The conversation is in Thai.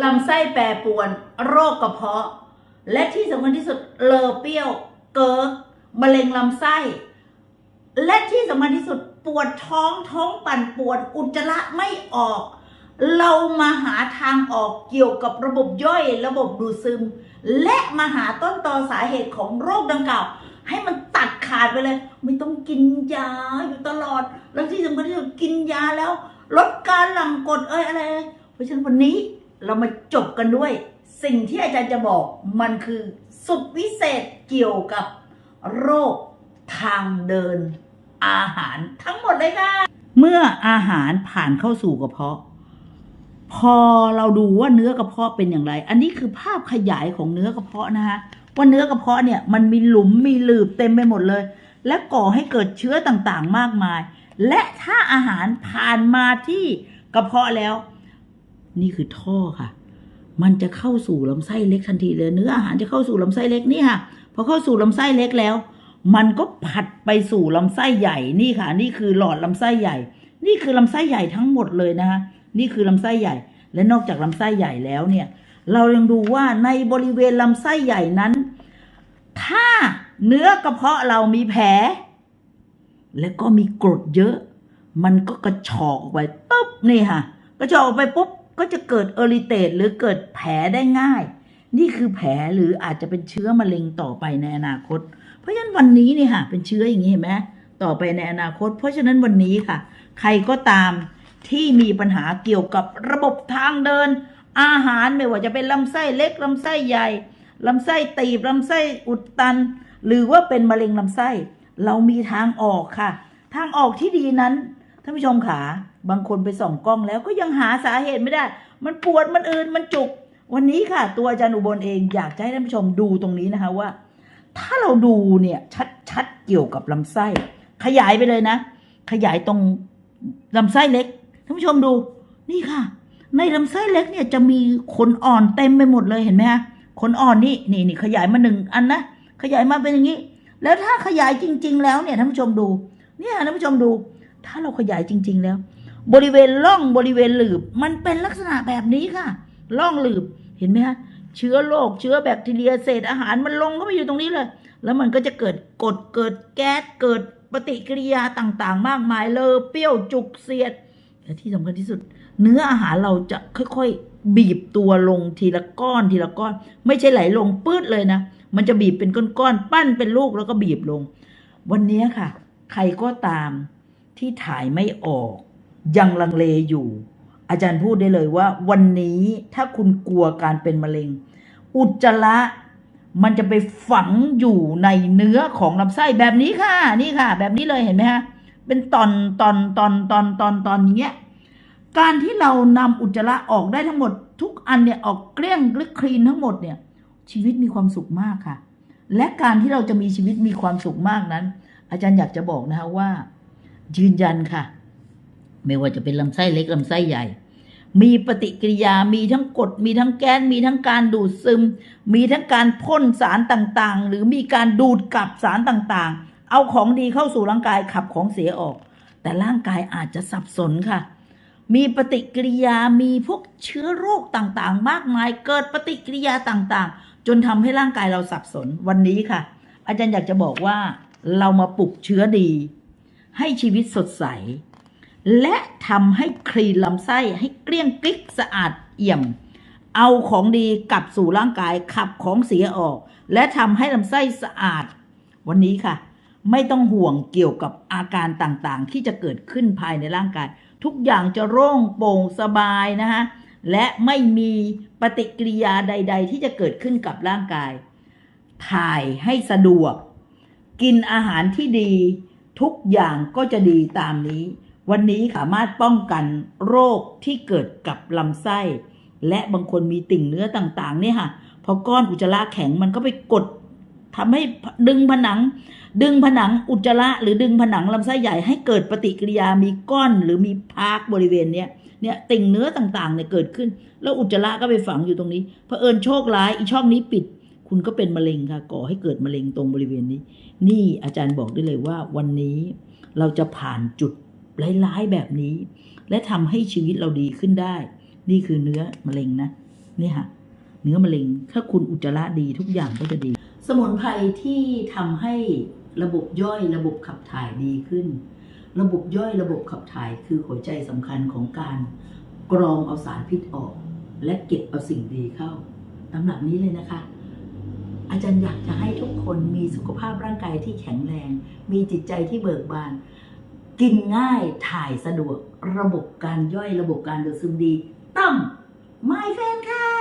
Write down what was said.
ลำไส้แปรปรวน โรคกระเพาะ และที่สำคัญที่สุดเลอเปรี้ยว เกิกมะเร็งลำไส้ และที่สำคัญที่สุดปวดท้องท้องปั่นปวดอุจจาระไม่ออก เรามาหาทางออกเกี่ยวกับระบบย่อยระบบดูดซึม และมาหาต้นตอสาเหตุของโรคดังกล่าว ให้มันตัดขาดไปเลย ไม่ต้องกินยาอยู่ตลอด แล้วที่สำคัญที่สุดกินยาแล้ว ลดการหลั่งกรดเอ้ยอะไร เพราะฉะนั้นวันนี้ เรามาจบกันด้วย สิ่งที่อาจารย์จะบอกมันคือสุดวิเศษเกี่ยวกับโรคทางเดิน อาหารทั้งหมดเลยค่ะ เมื่ออาหารผ่านเข้าสู่กระเพาะ พอเราดูว่าเนื้อกระเพาะเป็นอย่างไร อันนี้คือภาพขยายของเนื้อกระเพาะนะคะว่าเนื้อกระเพาะเนี่ยมันมีหลุมมีหลืบเต็มไปหมดเลย และก่อให้เกิดเชื้อต่างๆมากมาย และถ้าอาหารผ่านมาที่กระเพาะแล้ว นี่คือท่อค่ะ มันจะเข้าสู่ลำไส้เล็กทันทีเลยเนื้ออาหารจะเข้าสู่ลำไส้เล็กนี่ค่ะพอเข้าสู่ลำไส้เล็กแล้ว มันก็ผัดไปสู่ลำไส้ใหญ่นี่ค่ะ นี่คือหลอดลำไส้ใหญ่ นี่คือลำไส้ใหญ่ทั้งหมดเลยนะคะนี่คือลำไส้ใหญ่ และนอกจากลำไส้ใหญ่แล้วเนี่ย เรายังดูว่าในบริเวณลำไส้ใหญ่นั้น ถ้าเนื้อกระเพาะเรามีแผล และก็มีกรดเยอะ มันก็กระชอกออกไปปุ๊บนี่ค่ะ กระชอกออกไปปุ๊บ ก็จะเกิดเอริเตตหรือเกิดแผลได้ง่าย นี่คือแผลหรืออาจจะเป็นเชื้อมะเร็งต่อไปในอนาคต เพราะฉะนั้นวันนี้นี่ค่ะ เป็นเชื้ออย่างนี้เห็นไหมต่อไปในอนาคต เพราะฉะนั้นวันนี้ค่ะ ใครก็ตามที่มีปัญหาเกี่ยวกับระบบทางเดิน อาหารไม่ว่าจะเป็นลำไส้เล็กลำไส้ใหญ่ลำไส้ตีบลำไส้อุดตัน หรือว่าเป็นมะเร็งลำไส้ เรามีทางออกค่ะ ทางออกที่ดีนั้น ท่านผู้ชมขาบางคนไปส่องกล้องแล้วก็ยังหาสาเหตุไม่ได้ มันปวดมันอื่นมันจุก วันนี้ค่ะ ตัวอาจารย์อุบลเองอยากจะให้ท่านผู้ชมดูตรงนี้นะคะว่า ถ้าเราดูเนี่ยชัดๆเกี่ยวกับลำไส้ ขยายไปเลยนะ ขยายตรงลำไส้เล็กท่านผู้ชมดูนี่ค่ะ ในลำไส้เล็กเนี่ยจะมีขนอ่อนเต็มไปหมดเลยเห็นไหมคะขนอ่อนนี่นี่นี่ขยายมาหนึ่งอันนะขยายมาเป็นอย่างนี้ แล้วถ้าขยายจริง ๆ แล้วเนี่ยท่านผู้ชมดู เนี่ยท่านผู้ชมดู ถ้าเราขยายจริง ๆ แล้ว บริเวณร่องบริเวณหลืบ มันเป็นลักษณะแบบนี้ค่ะร่องหลืบเห็นไหมคะเชื้อโรคเชื้อแบคทีเรียเศษอาหารมันลงเข้าไปอยู่ตรงนี้เลย แล้วมันก็จะเกิดกดเกิดแก๊สเกิดปฏิกิริยาต่างๆ มากมายเลอเปรี้ยวจุกเสียดและที่สำคัญที่สุด เนื้ออาหารเราจะค่อยๆ บีบตัวลงทีละก้อนทีละก้อน ไม่ใช่ไหลลงปื้ดเลยนะ มันจะบีบเป็นก้อนๆปั้นเป็นลูกแล้วก็บีบลง วันนี้ค่ะ ใครก็ตาม ที่ถ่ายไม่ออก ยังลังเลอยู่ อาจารย์พูดได้เลยว่า วันนี้ถ้าคุณกลัวการเป็นมะเร็ง อุจจาระมันจะไปฝังอยู่ในเนื้อของลำไส้แบบนี้ค่ะ นี่ค่ะ แบบนี้เลยเห็นไหมฮะเป็นตอนตอนตอนตอนตอนตอนอย่างเงี้ยการที่เรานำอุจจาระออกได้ทั้งหมด ทุกอันเนี่ยออกเกลี้ยงหรือคลีนทั้งหมดเนี่ย ชีวิตมีความสุขมากค่ะ และการที่เราจะมีชีวิตมีความสุขมากนั้น อาจารย์อยากจะบอกนะคะว่า ยืนยันค่ะ ไม่ว่าจะเป็นลำไส้เล็กลำไส้ใหญ่ มีปฏิกิริยามีทั้งกดมีทั้งแก๊สมีทั้งการดูดซึม มีทั้งการพ่นสารต่างๆ หรือมีการดูดกลับสารต่างๆ เอาของดีเข้าสู่ร่างกายขับของเสียออก แต่ร่างกายอาจจะสับสนค่ะมีปฏิกิริยา มีพวกเชื้อโรคต่างๆ มากมาย เกิดปฏิกิริยาต่างๆ จนทำให้ร่างกายเราสับสน วันนี้ค่ะ อาจารย์อยากจะบอกว่าเรามาปลุกเชื้อดี ให้ชีวิตสดใส และทำให้คลีนลำไส้ให้เกลี้ยงกลิกสะอาดเอี่ยม เอาของดีกลับสู่ร่างกายขับของเสียออก และทำให้ลำไส้สะอาด วันนี้ค่ะ ไม่ต้องห่วงเกี่ยวกับอาการต่างๆ ที่จะเกิดขึ้นภายในร่างกาย ทุกอย่างจะโล่งโปร่งสบายนะคะและไม่มีปฏิกิริยาใด ๆ ที่จะเกิดขึ้นกับร่างกาย ถ่ายให้สะดวก กินอาหารที่ดี ทุกอย่างก็จะดีตามนี้ วันนี้สามารถป้องกันโรคที่เกิดกับลำไส้ และบางคนมีติ่งเนื้อต่างๆ เนี่ยค่ะ พอก้อนอุจจาระแข็งมันก็ไปกดทำให้ดึงผนัง ดึงผนังอุจจาระหรือดึงผนังลำไส้ใหญ่ให้เกิดปฏิกิริยามีก้อนหรือมีพากบริเวณเนี้ยเนี่ยติ่งเนื้อต่างๆเนี่ยเกิดขึ้น แล้วอุจจาระก็ไปฝังอยู่ตรงนี้เผอิญโชคร้ายอีช่องนี้ปิด คุณก็เป็นมะเร็งค่ะก่อให้เกิดมะเร็งตรงบริเวณนี้ นี่อาจารย์บอกได้เลยว่า วันนี้เราจะผ่านจุดร้ายๆแบบนี้ และทำให้ชีวิตเราดีขึ้นได้ นี่คือเนื้อมะเร็งนะนี่ค่ะเนื้อมะเร็งถ้าคุณอุจจาระดีทุกอย่างก็จะดี สมุนไพรที่ทำให้ระบบย่อยระบบขับถ่ายดีขึ้น ระบบย่อยระบบขับถ่ายคือหัวใจสำคัญของการกรองเอาสารพิษออก และเก็บเอาสิ่งดีเข้าตำหนักนี้เลยนะคะ อาจารย์อยากจะให้ทุกคนมีสุขภาพร่างกายที่แข็งแรง มีจิตใจที่เบิกบาน กินง่ายถ่ายสะดวก ระบบการย่อยระบบการดูดซึมดี ต้องไม่แฟนค่ะ